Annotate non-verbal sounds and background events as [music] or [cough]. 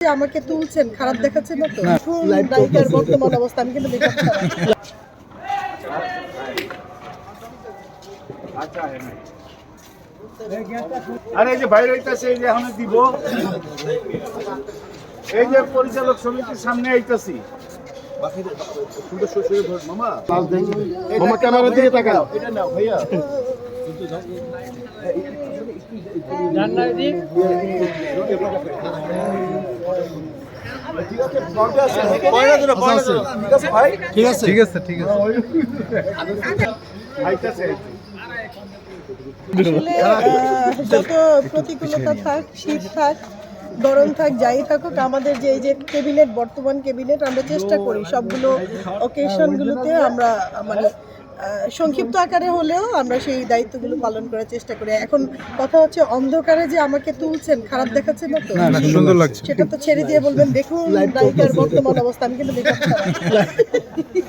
আমাকে তুলছেন খারাপ দেখাচ্ছে না তো? নায়িকার বর্তমান অবস্থা আমি কিন্তু মেকআপ আরে এই যে বাইরে হইতাছে এই যে এখন দিব। এই যে পরিচালক সমিতির সামনে আইতাছি। মামা ক্যামেরার দিকে তাকাও এটা নাও ভাইয়া যত প্রতিকূলতা থাক শীত থাক গরম থাক যাই থাকুক আমাদের যে এই যে ক্যাবিনেট বর্তমান ক্যাবিনেট আমরা চেষ্টা করি সবগুলো অকেশনগুলোতে আমরা মানে সংক্ষিপ্ত আকারে হলেও আমরা সেই দায়িত্বগুলো পালন করার চেষ্টা করি। এখন কথা হচ্ছে অন্ধকারে যে আমাকে তুলছেন খারাপ দেখাচ্ছে না তো? সুন্দর লাগছে। সেটা তো ছেড়ে দিয়ে বলবেন দেখুন নায়িকার বর্তমান অবস্থা আমি কিন্তু। [laughs]